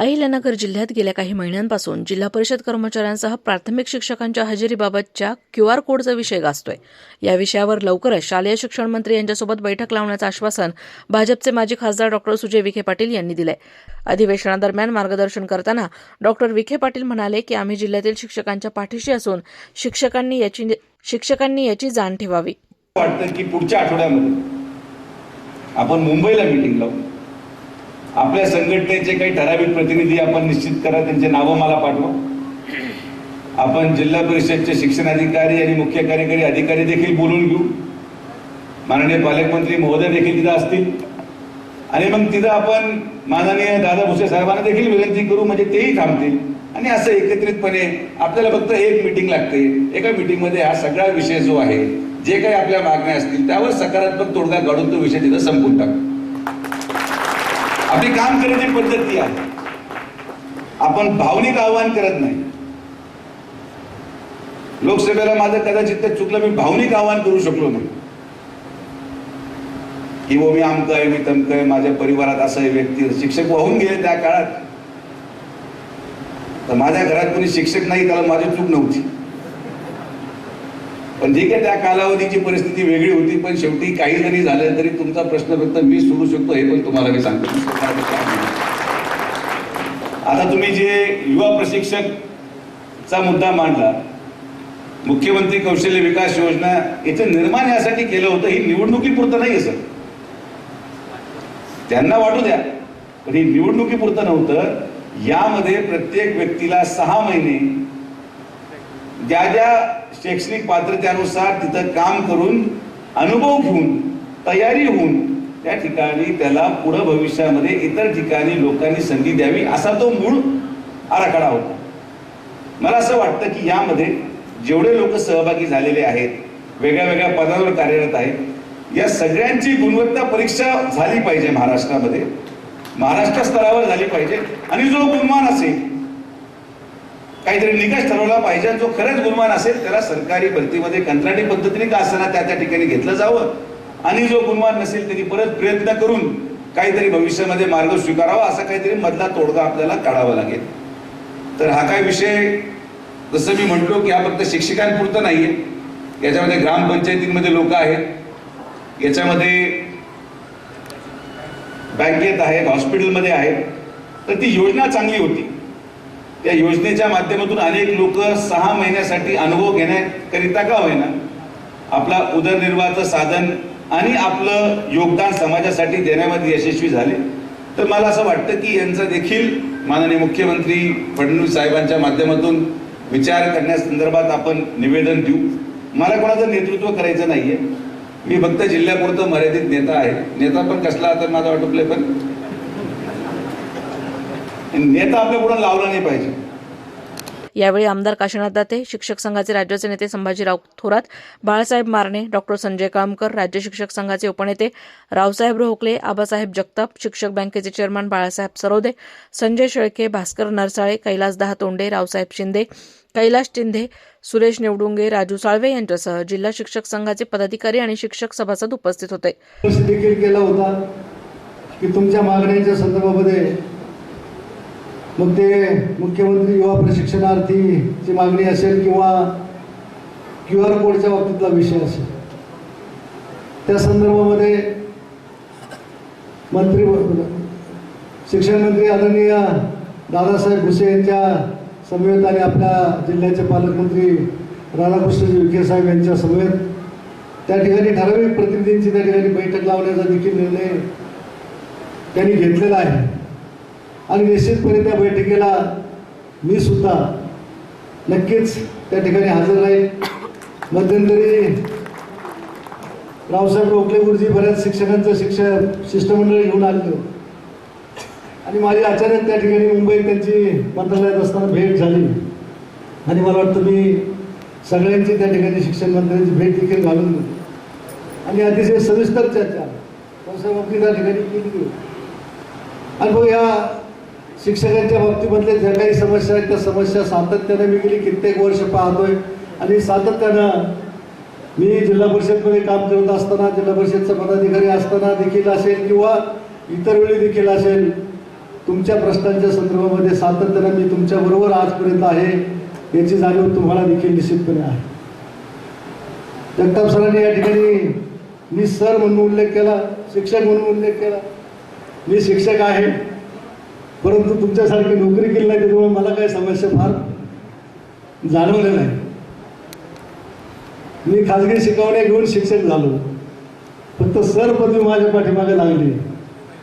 अहिल्यानगर जिल्ह्यात गेल्या काही महिन्यांपासून जिल्हा परिषद कर्मचाऱ्यांसह प्राथमिक शिक्षकांच्या हजेरीबाबतच्या क्यू आर कोडचा विषय गाजतोय. या विषयावर लवकरच शालेय शिक्षण मंत्री यांच्यासोबत बैठक लावण्याचं आश्वासन भाजपचे माजी खासदार डॉक्टर सुजय विखे पाटील यांनी दिलंय. अधिवेशनादरम्यान मार्गदर्शन करताना डॉक्टर विखे पाटील म्हणाले की आम्ही जिल्ह्यातील शिक्षकांच्या पाठीशी असून शिक्षकांनी याची शिक्षकांनी याची जाण ठेवावी. वाटतं की पुढच्या आठवड्यामध्ये आपण मुंबईला मिटिंग लावू. आपल्या संघटनेचे काही ठराविक प्रतिनिधी आपण निश्चित करा त्यांचे नावं मला पाठवा. आपण जिल्हा परिषदचे शिक्षण अधिकारी आणि मुख्य कार्यकारी अधिकारी देखील बोलून घेऊ. माननीय पालकमंत्री महोदय देखील तिथं असतील. आणि मग तिथं आपण माननीय दादा भुसे साहेबांना देखील विनंती करू म्हणजे तेही थांबतील. आणि असं एकत्रितपणे आपल्याला फक्त एक मिटिंग लागते. एका मिटिंगमध्ये हा सगळा विषय जो आहे जे काही आपल्या मागण्या असतील त्यावर सकारात्मक तोडगा काढून तो विषय तिथं संपून टाकू. आपली काम करण्याची पद्धत ती आहे. आपण भावनिक आव्हान करत नाही. लोकसभेला माझं कदाचित ते चुकलं मी भावनिक आव्हान करू शकलो नाही. की वो मी आमक आहे मी तमक आहे माझ्या परिवारात असं आहे व्यक्ती शिक्षक वाहून गेले त्या काळात. तर माझ्या घरात कोणी शिक्षक नाही त्याला माझी चूक नव्हती. पण ठीक आहे त्या कालावधीची परिस्थिती वेगळी होती पण शेवटी काही जरी झालं तरी तुमचा प्रश्न फक्त मी सोडू शकतो हे पण तुम्हाला मी सांगतो. आता तुम्ही जे युवा प्रशिक्षकचा मुद्दा मांडला मुख्यमंत्री कौशल्य विकास योजना याचं निर्माण यासाठी केलं होतं ही निवडणुकीपुरतं नाही आहे सर. त्यांना वाटू द्या पण ही निवडणुकीपुरतं नव्हतं. यामध्ये प्रत्येक व्यक्तीला सहा महिने ज्या ज्या शैक्षणिक पात्रतेनुसार तिथं काम करून अनुभव घेऊन तयारी होऊन त्या ठिकाणी त्याला पुढं भविष्यामध्ये इतर ठिकाणी लोकांनी संधी द्यावी असा तो मूळ आराखडा होता. मला असं वाटतं की यामध्ये जेवढे लोक सहभागी झालेले आहेत वेगळ्या वेगळ्या पदावर कार्यरत आहेत या सगळ्यांची गुणवत्ता परीक्षा झाली पाहिजे महाराष्ट्रामध्ये. महाराष्ट्र स्तरावर झाली पाहिजे. आणि जो गुणवान असेल काहीतरी निकष ठरवला पाहिजे. आणि जो खरंच गुणवान असेल त्याला सरकारी भरतीमध्ये कंत्राटी पद्धतीने का असताना त्या त्या ठिकाणी घेतलं जावं. आणि जो गुणवान नसेल त्यांनी परत प्रयत्न करून काहीतरी भविष्यामध्ये मार्ग स्वीकारावा असा काहीतरी मधला तोडगा आपल्याला काढावा लागेल. तर हा काय विषय जसं मी म्हटलो की हा फक्त शिक्षकांपुरतं नाहीये. याच्यामध्ये ग्रामपंचायतींमध्ये लोक आहेत. याच्यामध्ये बँकेत आहेत हॉस्पिटलमध्ये आहेत. तर ती योजना चांगली होती. त्या योजनेच्या माध्यमातून अनेक लोक सहा महिन्यासाठी अनुभव घेण्याकरिता का होईना? आपला उदरनिर्वाहाचं साधन आणि आपलं योगदान समाजासाठी देण्यामध्ये यशस्वी झाले. तर मला असं वाटतं की यांचा देखील माननीय मुख्यमंत्री फडणवीस साहेबांच्या माध्यमातून विचार करण्यासंदर्भात आपण निवेदन देऊ. मला कोणाचं नेतृत्व करायचं नाहीये. मी फक्त जिल्ह्यापुरतं मर्यादित नेता आहे. नेता पण कसला तर माझा वाटपले पण. नेता आपल्या पुढे लावला नाही पाहिजे. यावेळी आमदार काशीनाथ दाते शिक्षक संघाचे राज्याचे नेते संभाजीराव थोरात बाळासाहेब मारणे डॉक्टर संजय कामकर राज्य शिक्षक संघाचे उपनेते रावसाहेब रोहकले आबासाहेब जगताप शिक्षक बँकेचे चेअरमन बाळासाहेब सरोदे संजय शेळके भास्कर नरसाळे कैलास तोंडे रावसाहेब शिंदे कैलास शिंदे सुरेश निवडुंगे राजू साळवे यांच्यासह जिल्हा शिक्षक संघाचे पदाधिकारी आणि शिक्षक सभासद उपस्थित होते. देखील केला होता की तुमच्या मागण्यांच्या संदर्भामध्ये मग ते मुख्यमंत्री युवा प्रशिक्षणार्थीची मागणी असेल किंवा क्यू आर कोडच्या बाबतीतला विषय असेल. त्या संदर्भामध्ये मंत्री शिक्षण मंत्री आदरणीय दादासाहेब भुसे यांच्या समवेत आणि आपल्या जिल्ह्याचे पालकमंत्री राधाकृष्ण विखे साहेब यांच्या समवेत त्या ठिकाणी ठराविक प्रतिनिधींची त्या ठिकाणी बैठक लावण्याचा देखील निर्णय त्यांनी घेतलेला आहे. आणि निश्चितपणे त्या बैठकीला मी सुद्धा नक्कीच त्या ठिकाणी हजर राहील मध्यंतरी रावसाहेब रोखले गुरुजी बऱ्याच शिक्षकांचं शिक्षण शिष्टमंडळ घेऊन आलेलो आणि माझी अचानक त्या ठिकाणी मुंबईत त्यांची मंत्रालयात असताना भेट झाली. आणि मला वाटतं मी सगळ्यांची त्या ठिकाणी शिक्षण मंत्र्यांची भेट देखील घालून दिली आणि अतिशय सविस्तर चर्चा रावसाहेब आपली त्या ठिकाणी केली. आणि मग या शिक्षकांच्या बाबतीमधल्या ज्या काही समस्या आहेत त्या समस्या सातत्याने मी गेली कित्येक वर्ष पाहतोय. आणि सातत्यानं मी जिल्हा परिषदमध्ये काम करत असताना जिल्हा परिषदचा पदाधिकारी असताना देखील असेल किंवा इतर वेळी देखील असेल तुमच्या प्रश्नांच्या संदर्भामध्ये सातत्यानं मी तुमच्याबरोबर आजपर्यंत आहे याची जाणीव तुम्हाला देखील निश्चितपणे आहे. जगताप सरांनी या ठिकाणी मी सर म्हणून उल्लेख केला शिक्षक म्हणून उल्लेख केला. मी शिक्षक आहे. परंतु तुमच्यासारखी नोकरी केली नाही त्याच्यामुळे मला काही समस्या फार जाणवल्या नाही. मी खाजगी शिकवण्या घेऊन शिक्षक झालो. फक्त सर पदवी माझ्या पाठीमागे लागली.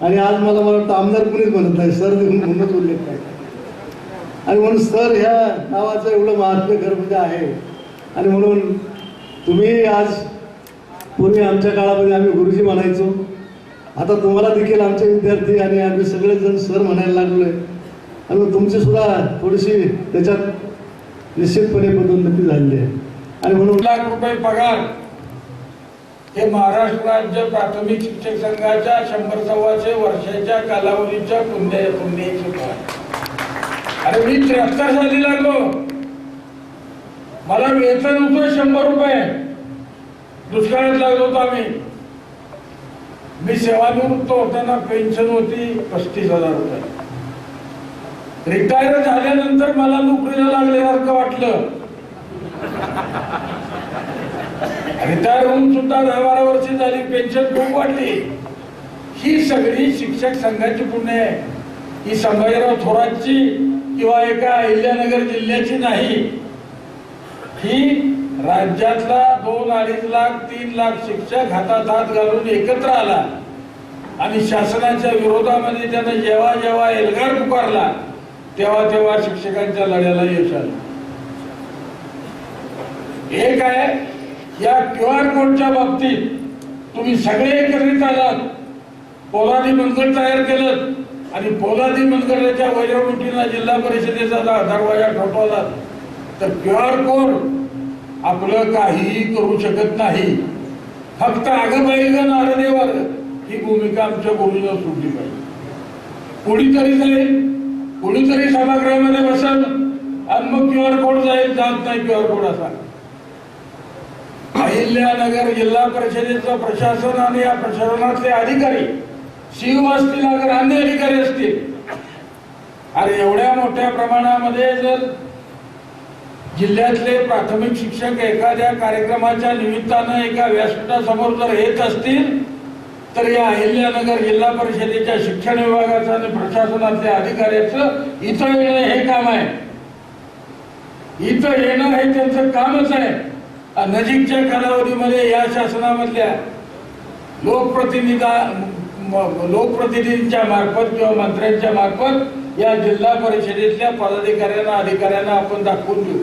आणि आज मला मला वाटतं आमदार कुणीच म्हणत नाही सर देखून म्हणूनच उल्लेख नाही आणि म्हणून सर ह्या नावाचं एवढं महात्म्य गर्भ म्हणजे आहे. आणि म्हणून तुम्ही आज पूर्वी आमच्या काळामध्ये आम्ही गुरुजी म्हणायचो आता तुम्हाला देखील आमचे विद्यार्थी आणि आम्ही सगळेजण सर म्हणायला लागलोय. आणि तुमची सुद्धा थोडीशी त्याच्यात निश्चितपणे पदोन्नती झालेली आहे. आणि म्हणून लाख रुपये पगार हे महाराष्ट्र राज्य प्राथमिक शिक्षक संघाच्या शंभर सव्वाशे वर्षाच्या कालावधीच्या पुण्य पुण्याची अरे मी त्र्याहत्तर साली लागलो मला वेतन होतं शंभर रुपये. दुष्काळात लागलो होतो आम्ही. मी सेवानिवृत्त होताना पेन्शन होती पस्तीस हजार रुपये. रिटायर झाल्यानंतर मला नोकरीला लागल्यासारखं वाटलं. रिटायर होऊन सुद्धा दहा बारा वर्ष झाली पेन्शन खूप वाढली. ही सगळी शिक्षक संघाची पुण्य आहे. ही संभाजीराव थोरातची किंवा एका अहिल्यानगर जिल्ह्याची नाही. ही राज्यातला दोन अडीच लाख तीन लाख शिक्षक हातात हात घालून एकत्र आला. आणि शासनाच्या विरोधामध्ये त्यानं जेव्हा जेव्हा एल्गार पुकारला तेव्हा तेव्हा शिक्षकांच्या लढ्याला यश आलं. एक आहे या क्यू आर कोडच्या बाबतीत तुम्ही सगळे एकत्रित आलात. पोलादी मनगट तयार केलं आणि पोलादी मनगटाच्या वजावटीला जिल्हा परिषदेचा दरवाजा ठोठवला. तर क्यू आर कोड आपलं काहीही करू शकत नाही. फक्त अगं पाहिजे नारदेवर ही भूमिका आमच्या गुरुजीनं सुटली पाहिजे. कुणीतरी जाईल कुणीतरी सभागृहामध्ये बसल आणि मग क्यू आर कोड जाईल जात नाही क्यू आर कोड असा. अहिल्यानगर जिल्हा परिषदेचं प्रशासन आणि या प्रशासनातले अधिकारी शिव असतील अगर अन्य अधिकारी असतील. अरे एवढ्या मोठ्या प्रमाणामध्ये जर जिल्ह्यातले प्राथमिक शिक्षक एखाद्या कार्यक्रमाच्या निमित्तानं एका व्यासपीठासमोर जर येत असतील तर या अहिल्यानगर जिल्हा परिषदेच्या शिक्षण विभागाचं आणि प्रशासनातल्या अधिकाऱ्याचं इथं येणं हे काम आहे. इथं येणं हे त्यांचं कामच आहे. नजीकच्या कालावधीमध्ये या शासनामधल्या लोकप्रतिनिधा लोकप्रतिनिधींच्या मार्फत किंवा मंत्र्यांच्या मार्फत या जिल्हा परिषदेतल्या पदाधिकाऱ्यांना अधिकाऱ्यांना आपण दाखवून देऊ.